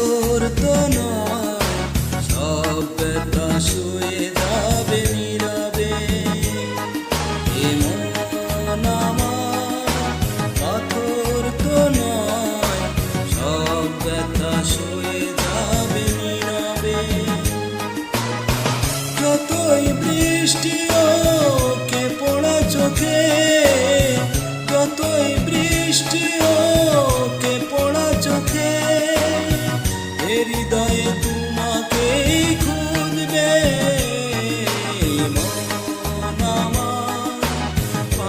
পাথর তো নয়, সব ব্যথা শুয়ে যাবে নীরবে। এ আমার পাথর তো নয়, সব ব্যথা শুয়ে যাবে নীরবে। যতই বৃষ্টি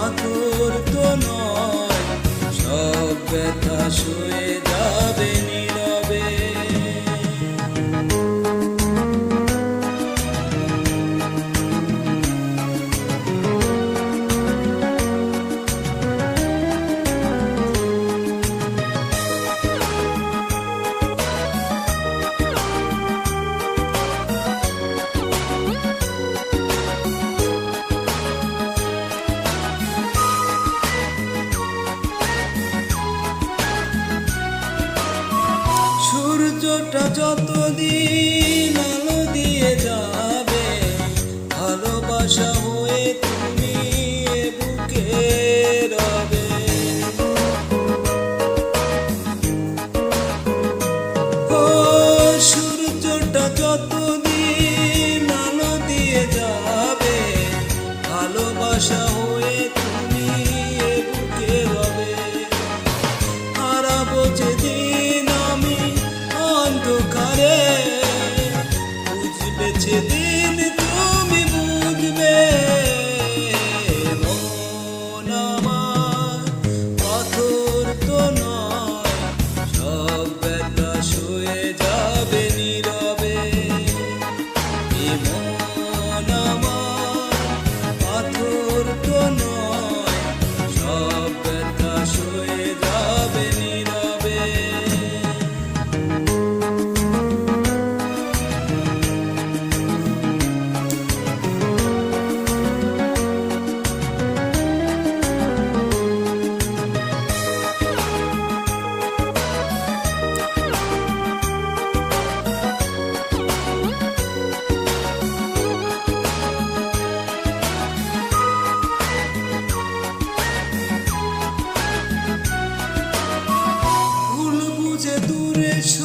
পাথর তো নয় সব ব্যথা শুয়ে যাবে সূর্যটা যতদিন আলো দিয়ে যাবে, ভালোবাসা হয়ে তুমি বুকে রবে। ও সূর্যটা যতদিন আলো দিয়ে যাবে, ভালোবাসা sureç